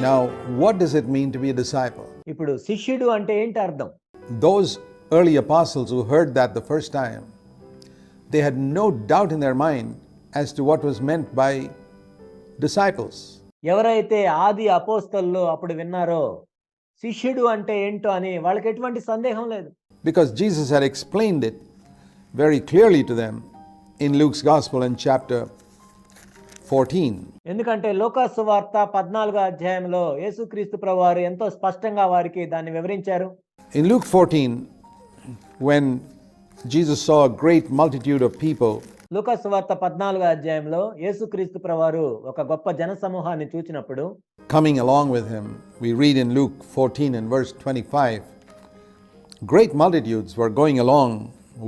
Now, what does it mean to be a disciple? ఇప్పుడు శిష్యుడు అంటే ఏంటి అర్థం Those early apostles who heard that the first time, they had no doubt in their mind as to what was meant by disciples. ఎవరైతే ఆది అపోస్తల్లో అప్పుడు విన్నారో శిష్యుడు అంటే ఏంటో అని వాళ్ళకి ఎటువంటి సందేహం లేదు Because Jesus had explained it very clearly to them in Luke's Gospel in chapter 14. ఎందుకంటే లోకాసు వార్త పద్నాలుగో అధ్యాయంలో యేసుక్రీస్తు ప్రభువారు ఎంతో స్పష్టంగా వారికి దాన్ని వివరించారు In Luke 14, when Jesus saw a great multitude of people లూకాసు వార్త పద్నాలుగో అధ్యాయంలో యేసుక్రీస్తు ప్రభువారు ఒక గొప్ప జన సమూహాన్ని చూచినప్పుడు coming along with him, we read in Luke 14 and verse 25, great multitudes were going along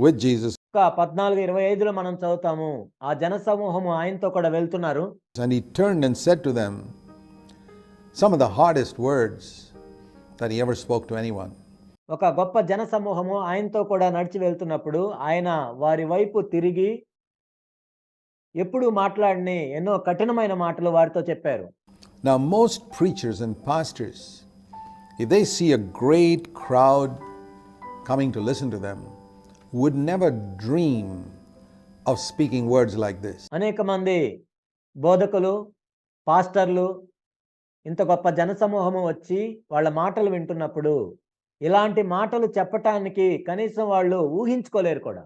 with Jesus, ఒక ఒక పద్నాలుగు ఇరవై ఐదులో మనం చదువుతాము. ఆ జన సమూహము ఆయనతో కూడా వెళ్తున్నారు. And turn and said to them some the hardest words that ever spoke to anyone ఒక గొప్ప జన సమూహము ఆయనతో కూడా నడిచి వెళ్తున్నప్పుడు ఆయన వారి వైపు తిరిగి ఎప్పుడు మాట్లాడని ఎన్నో కఠినమైన మాటలు వారితో చెప్పారు. నా most preachers and pastors if they see a great crowd coming to listen to them would never dream of speaking words like this అనేక మంది బోధకులు పాస్టర్లు ఇంత గొప్ప జనసమూహము వచ్చి వాళ్ళ మాటలు వింటున్నప్పుడు ఇలాంటి మాటలు చెప్పటానికి కనీసం వాళ్ళు ఊహించుకోలేరు కూడా.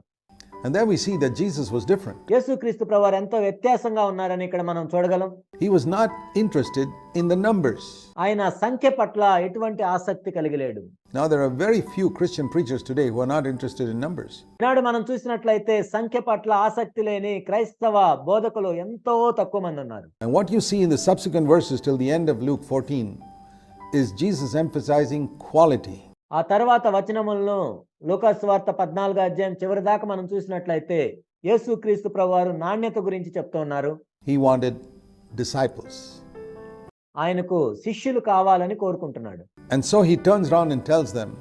And there we see that Jesus was different. యేసుక్రీస్తు ప్రభువారు ఎంతో వ్యత్యాసంగా ఉన్నారని ఇక్కడ మనం చూడగలం He was not interested in the numbers. ఆయన సంఖ్య పట్ల ఎటువంటి ఆసక్తి కలిగి లేడు Now, there are very few Christian preachers today who are not interested in numbers. ఈనాడు మనం చూసినట్లయితే సంఖ్య పట్ల ఆసక్తి లేని క్రైస్తవ బోధకులు ఎంతో తక్కువ మంది ఉన్నారు And what you see in the subsequent verses till the end of Luke 14 is Jesus emphasizing quality. ఆ తర్వాత వచనములను లోకస్వార్థ పద్నాలుగు అధ్యాయం చివరి దాకా మనం చూసినట్లయితే యేసు క్రీస్తు ప్రభు నాణ్యత గురించి చెప్తూ ఉన్నారు. ఆయనకు శిష్యులు కావాలని కోరుకుంటున్నాడు. And so he turns round tells them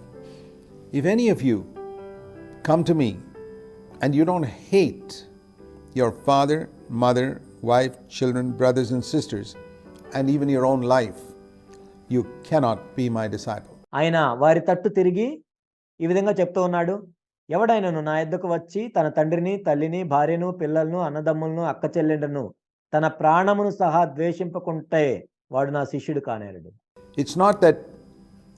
if any you come to me and you don't hate your father mother wife children brothers and sisters and even your own life you cannot be my disciple ఆయన వారి తట్టు తిరిగి ఈ విధంగా చెప్తూ ఉన్నాడు ఎవడైనను నా ఎద్దకు వచ్చి తన తండ్రిని తల్లిని భార్యను పిల్లలను అన్నదమ్ములను అక్క చెల్లెండను తన ప్రాణమును సహా ద్వేషింపకుంటే వాడు నా శిష్యుడు కానేరడు not that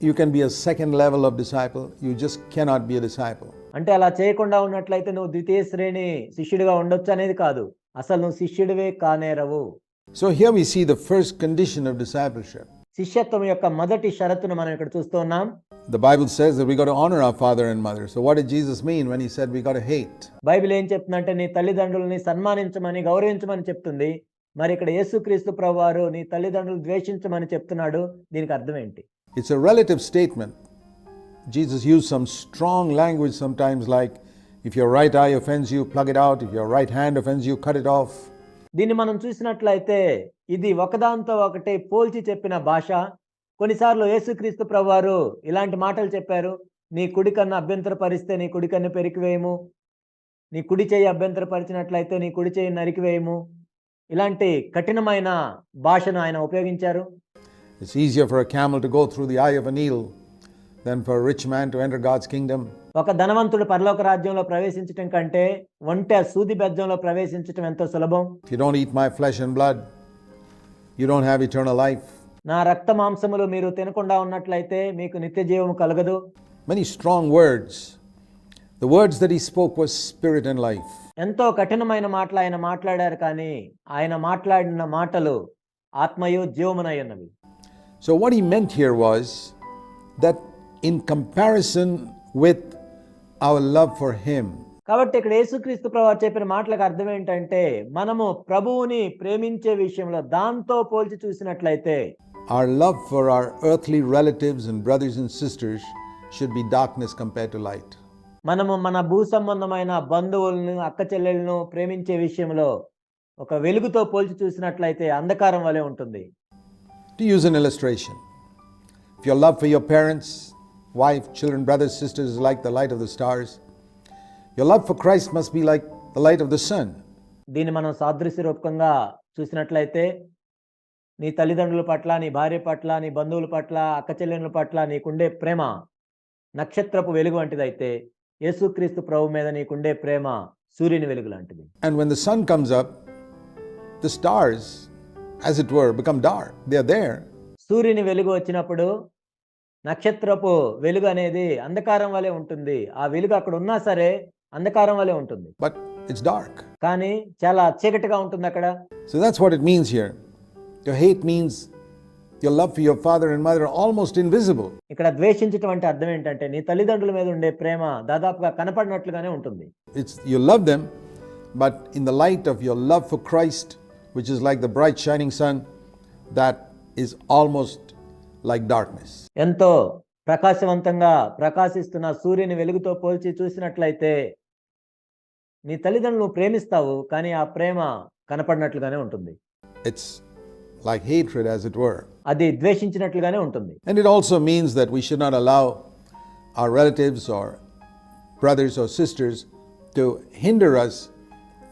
you can be a second level of disciple, you just cannot be a disciple. అంటే అలా చేయకుండా ఉన్నట్లయితే నువ్వు ద్వితీయ శ్రేణి శిష్యుడిగా ఉండొచ్చు అనేది కాదు అసలు నువ్వు శిష్యుడివే కానేరవు So here we see the first condition of discipleship. శిష్యత్వం యొక్క మొదటి షరతును మనం ఇక్కడ చూస్తూ ఉన్నాం The Bible says that we got to honor our father and mother. So, what did Jesus mean when he said we got to hate? Bible ఏం చెప్తుందంటే నీ తల్లిదండ్రులని సన్మానించమని గౌరవించమని చెప్తుంది మరి ఇక్కడ యేసుక్రీస్తు ప్రభువారు నీ తల్లిదండ్రులు ద్వేషించమని చెప్తున్నాడు దీనికి అర్థం ఏంటి It's a relative statement. Jesus used some strong language sometimes, like if your right eye offends you, plug it out. If your right hand offends you, cut it off. దీన్ని మనం చూసినట్లయితే ఇది ఒకదాంతో ఒకటి పోల్చి చెప్పిన భాష. కొన్నిసార్లు యేసుక్రీస్తు ప్రభువారు ఇలాంటి మాటలు చెప్పారు. నీ కుడి కన్ను అభ్యంతరపరిస్తే నీ కుడి కన్ను పెరికివేయము. నీ కుడి చేయి అభ్యంతరపరిచినట్లయితే నీ కుడి చేయి నరికివేయము. ఇలాంటి కఠినమైన భాషను ఆయన ఉపయోగించారు. It's easier for a camel to go through the eye of a needle than for a rich man to enter God's kingdom. ఒక ధనవంతుడు పరలోక రాజ్యంలో ప్రవేశించటం కంటే ఒంటె సూది బెజ్జంలో ప్రవేశించటం ఎంతో సులభం you don't eat my flesh and blood, you don't have eternal life. నా రక్త మాంసములు మీరు తినకుండా ఉన్నట్లయితే మీకు నిత్య జీవము కలగదు Many strong words. The words that he spoke was spirit and life. ఎంతో కఠినమైన మాటలు ఆయన మాట్లాడారు కానీ ఆయన మాట్లాడిన మాటలు ఆత్మయు జీవమునై ఉన్నవి So, what he meant here was that in comparison with our love for him కాబట్టి ఇక్కడ యేసుక్రీస్తు ప్రభావ చెప్పిన మాటలకు అర్థం ఏంటంటే మనము ప్రభువుని ప్రేమించే విషయంలో దాంతో పోల్చి చూసినట్లయితే our love for our earthly relatives and brothers and sisters should be darkness compare to light మనము మన భూ సంబంధమైన బంధువులను అక్క చెల్లెలను ప్రేమించే విషయంలో ఒక వెలుగుతో పోల్చి చూసినట్లయితే అంధకారం వలె ఉంటుంది. To use an illustration if your love for your parents wife, children, brothers, sisters is like the light of the stars, your love for Christ must be like the light of the sun. దీన్ని మనం సాదృశ్య రూపకంగా చూసినట్లయితే నీ తల్లిదండ్రుల పట్ల నీ భార్య పట్ల నీ బంధువుల పట్ల అక్క చెల్లెళ్ళ పట్ల నీకుండే ప్రేమ నక్షత్రపు వెలుగు వంటిదైతే యేసుక్రీస్తు ప్రభు మీద నీకుండే ప్రేమ సూర్యుని వెలుగు లాంటిది And when the sun comes up, the stars, as it were, become dark. They are there, సూర్యుని వెలుగు వచ్చినప్పుడు నక్షత్రపు వెలుగు అనేది అంధకారం వలె ఉంటుంది. ఆ వెలుగు అక్కడ ఉన్నా సరే అంధకారం వలె ఉంటుంది. బట్ ఇట్స్ డార్క్ కానీ చాలా చీకటిగా ఉంటుంది అక్కడ. So that's what it means here you hate means you love for your father and mother almost invisible ఇక్కడ ద్వేషించటం అంటే అర్థం ఏంటంటే నీ తల్లిదండ్రుల మీద ఉండే ప్రేమ దాదాపుగా కనపడినట్లుగానే ఉంటుంది. It's you love them but in the light of your love for Christ which is like the bright shining sun that is almost like darkness ఎంతో ప్రకాశవంతంగా ప్రకాశిస్తున్న సూర్యుని వెలుగుతో పోల్చి చూసినట్లయితే నీ తల్లిదండ్రులు ప్రేమిస్తావు కానీ ఆ ప్రేమ కనపడినట్లుగానే ఉంటుంది. It's like hatred as it were అది ద్వేషించినట్లుగానే ఉంటుంది. And it also means that we should not allow our relatives our brothers our sisters to hinder us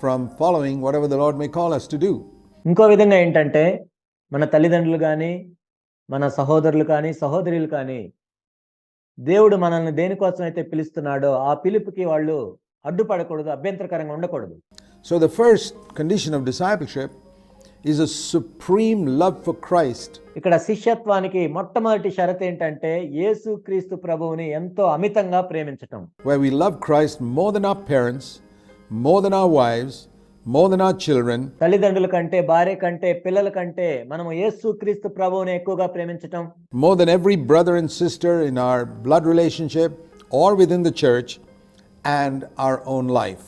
from following whatever the Lord may call us to do ఇంకో విధంగా ఏంటంటే మన తల్లిదండ్రులు కానీ మన సహోదరులు కానీ సహోదరులు కానీ దేవుడు మనల్ని దేనికోసం అయితే పిలుస్తున్నాడో ఆ పిలుపుకి వాళ్ళు అడ్డుపడకూడదు అభ్యంతరకరంగా ఉండకూడదు. So, the first condition of discipleship is a supreme love for Christ. ఇక్కడ శిష్యత్వానికి మొట్టమొదటి షరత్ ఏంటంటే యేసు క్రీస్తు ప్రభువుని ఎంతో అమితంగా ప్రేమించటం. Where we love Christ more than our parents, more than our wives, more than our children, తల్లిదండ్రుల కంటే భార్య కంటే పిల్లల కంటే మనము యేసు క్రీస్తు ప్రభువుని ఎక్కువగా ప్రేమించటం more than every brother and sister in our blood relationship or within the church, and our own life.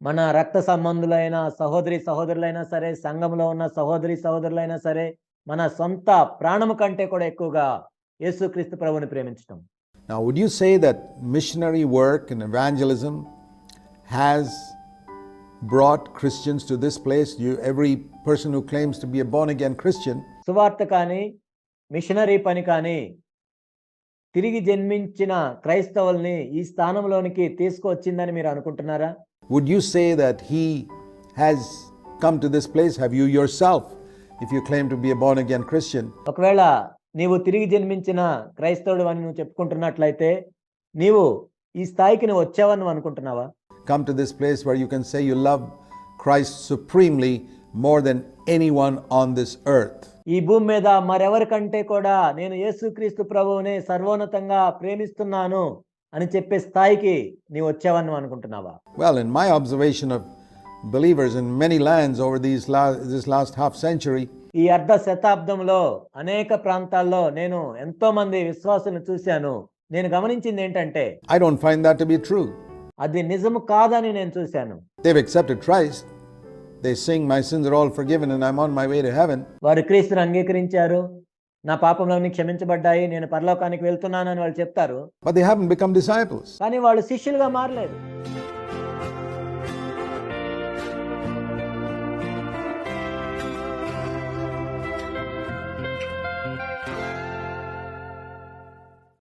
మన రక్త సంబంధులైన సహోదరి సహోదరులైనా సరే సంఘంలో ఉన్న సహోదరి సహోదరులైనా సరే మన సొంత ప్రాణము కంటే కూడా ఎక్కువగా యేసుక్రీస్తు ప్రభువుని ప్రేమించటం Now, would you say that missionary work and evangelism has brought Christians to this place? You, every person who claims to be a born again Christian సువార్త కానీ మిషనరీ పని కానీ తిరిగి జన్మించిన క్రైస్తవుల్ని ఈ స్థానంలోనికి తీసుకొచ్చిందని మీరు అనుకుంటున్నారా Would you say that he has come to this place? Have you yourself, if you claim to be a born again Christian, ఒకవేళ నీవు తిరిగి జన్మించిన క్రైస్తవుడు అని నువ్వు చెప్పుకుంటున్నట్లయితే నీవు ఈ స్థాయికి నువ్వు వచ్చావని నువ్వు అనుకుంటున్నావా come to this place where you can say you love Christ supremely more than anyone on this earth? ఈ భూమి మీద మరెవరికంటే కూడా నేను యేసుక్రీస్తు ప్రభువుని సర్వోన్నతంగా ప్రేమిస్తున్నాను అని చెప్పే స్థాయికి నీవు వచ్చావని నువ్వు అనుకుంటున్నావా Well, in my observation of believers in many lands over these la- this last half century, ఈ అర్ధ శతాబ్దంలో అనేక ప్రాంతాల్లో నేను ఎంతో మంది విశ్వాసులను చూశాను నేను గమనించింది ఏంటంటే I don't find that to be true. అది నిజము కాదని నేను చూశాను. They accepted Christ they sing my sins are all forgiven and I am on my way to heaven వారు క్రీస్తుని అంగీకరించారు. నా పాపములన్నీ క్షమించబడ్డాయి. నేను పరలోకానికి వెళ్తున్నాను అని వాళ్ళు చెప్తారు. But they have become disciples కానీ వాళ్ళు శిష్యులుగా మారలేదు.